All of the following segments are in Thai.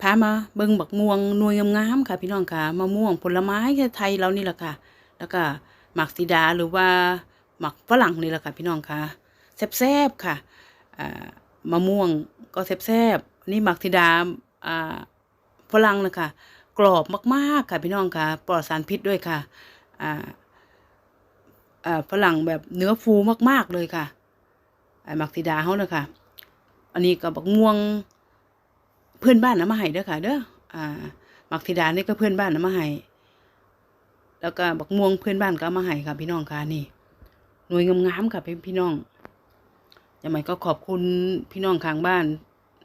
พามาเบิ่งบักม่วงนวยงามๆค่ะ พี่น้องค่ะมะม่วงผลไม้ไทยเรานี่แหละค่ะ แล้วก็หมักสีดาหรือว่าหมักฝรั่งนี่แหละค่ะ พี่น้องค่ะแซ่บๆค่ะอ่ามะม่วงก็แซ่บๆนี่หมักสีดาอ่าฝรั่งนะคะกรอบมากๆค่ะ พี่น้องค่ะปลอดสารพิษด้วยค่ะอ่าอ่าฝรั่งแบบเนื้อฟูมากๆเลยค่ะอ่าหมักสีดาเขาเนยคะอันนี้ก็บักม่วง เพื่อนบ้านนะมาให้เด้อค่ะ เด้ออ่ามักธิดานี่ก็เพื่อนบ้านนะมาให้แล้วก็บักม่วงเพื่อนบ้านก็มาให้ค่ะ พี่น้องค่ะนี่ หน่วยงามๆค่ะพี่พี่น้องยายใหม่ก็ขอบคุณพี่น้องข้างบ้าน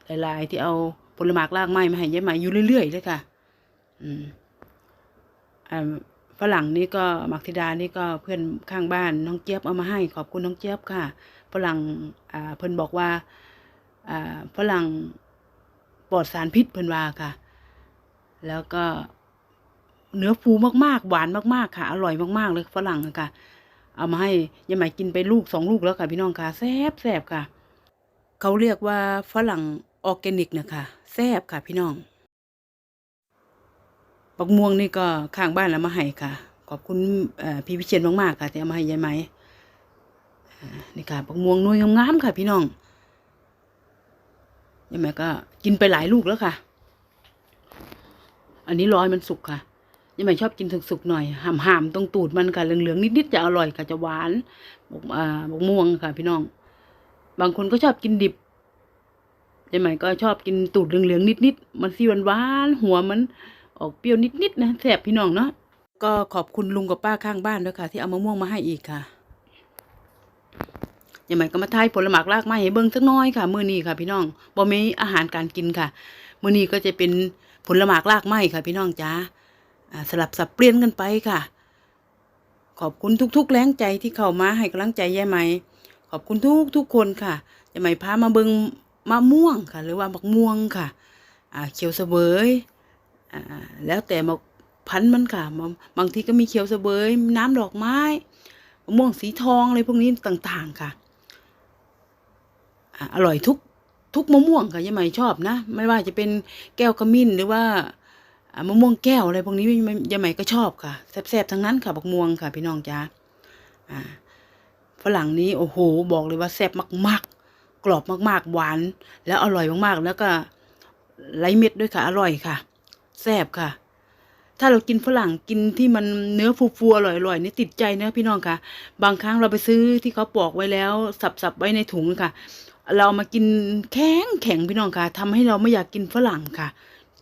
หลายๆที่เอาผลไม้รากไม้มาให้ยายใหม่อยู่เรื่อยๆเลยค่ะ อืมอ่าฝรั่งนี่ก็มักธิดานี่ก็เพื่อนข้างบ้านน้องเจี๊ยบเอามาให้ ขอบคุณน้องเจี๊ยบค่ะฝรั่งอ่าเพิ่อนบอกว่าอ่าฝรั่ง ปลอดสารพิษเพิ่นว่าค่ะ แล้วก็เนื้อฟูมากๆ หวานมากๆค่ะ อร่อยมากๆเลยฝรั่งค่ะ เอามาให้ยายหมายกินไปลูกสองลูกแล้วค่ะพี่น้องค่ะแซ่บแซ่บค่ะ เขาเรียกว่าฝรั่งออร์แกนิกนะคะแซ่บค่ะพี่น้องปักม่วงนี่ก็ข้างบ้านแล้วมาให้ค่ะ ขอบคุณพี่วิเชียนมากๆค่ะที่เอามาให้ยายไหมนี่ค่ะปักม่วงนุ่ยงามๆค่ะ พี่น้อง ยายแม่ก็กินไปหลายลูกแล้วค่ะ อันนี้ร้อยมันสุกค่ะยายแม่ชอบกินสุกๆหน่อยห่ามๆตรงตูดมันค่ะเหลืองๆนิดๆจะอร่อยค่ะจะหวานบกอ่าบกม่วงค่ะ พี่น้อง บางคนก็ชอบกินดิบยายใหม่ก็ชอบกินตูดเหลืองๆนิดๆมันสีหวานๆหัวมัน ออกเปรี้ยวนิดๆนะแซ่บพี่น้องเนาะก็ขอบคุณลุงกับป้าข้างบ้านด้วยค่ะ ที่เอามะม่วงมาให้อีกค่ะ ยังไงก็มาทายผลหมากรากไม้ให้เบิ่งสักน้อยค่ะ มื้อนี้ค่ะ พี่น้องบ่มีอาหารการกินค่ะ มื้อนี้ก็จะเป็นผลหมากรากไม้ค่ะ พี่น้องจ้าสลับสับเปลี่ยนกันไปค่ะ ขอบคุณทุก ๆ แรงใจที่เข้ามาให้กำลังใจยายไหม ขอบคุณทุกทุกคนค่ะยายไหมพามาเบิ่งมะม่วงค่ะ หรือว่าบักม่วงค่ะเขียวเสวยอ่าแล้วแต่มาพันธุ์มันค่ะบางบางทีก็มีเขียวเสวยน้ำดอกไม้มะม่วงสีทองอะไรพวกนี้ต่างๆค่ะ อร่อยทุกทุกมะม่วงค่ะยายใหม่ชอบนะ ไม่ว่าจะเป็นแก้วขมิ้นหรือว่ามะม่วงแก้วอะไรพวกนี้ยายใหม่ก็ชอบค่ะแซ่บๆทั้งนั้นค่ะบักม่วงค่ะ พี่น้องจ้าอ่าฝรั่งนี้โอ้โห บอกเลยว่าแซ่บมาก ๆ กรอบมากๆ หวาน แล้วอร่อยมากๆ แล้วก็ไร้เม็ดด้วยค่ะ อร่อยค่ะแซ่บค่ะ ถ้าเรากินฝรั่งกินที่มันเนื้อฟูๆอร่อยๆนี่ติดใจนะพี่น้องค่ะ บางครั้งเราไปซื้อที่เขาปอกไว้แล้ว สับๆไว้ในถุงค่ะ เรามากินแข็งแข็งพี่น้องค่ะทำให้เราไม่อยากกินฝรั่งค่ะ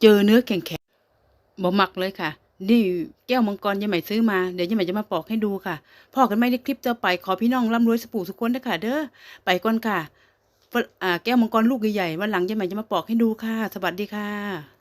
เจอเนื้อแข็งแข็งบ่มักเลยค่ะ นี่แก้วมังกรยายใหม่ซื้อมา เดี๋ยวยายใหม่จะมาปอกให้ดูค่ะพ่อกันไม่ได้คลิปต่อไปขอพี่น้องร่ำรวยสปูสุขคนนะค่ะ เด้อไปก่อนค่ะแก้วมังกรลูกใหญ่ๆวันหลังยายใหม่จะมาปอกให้ดูค่ะ สวัสดีค่ะ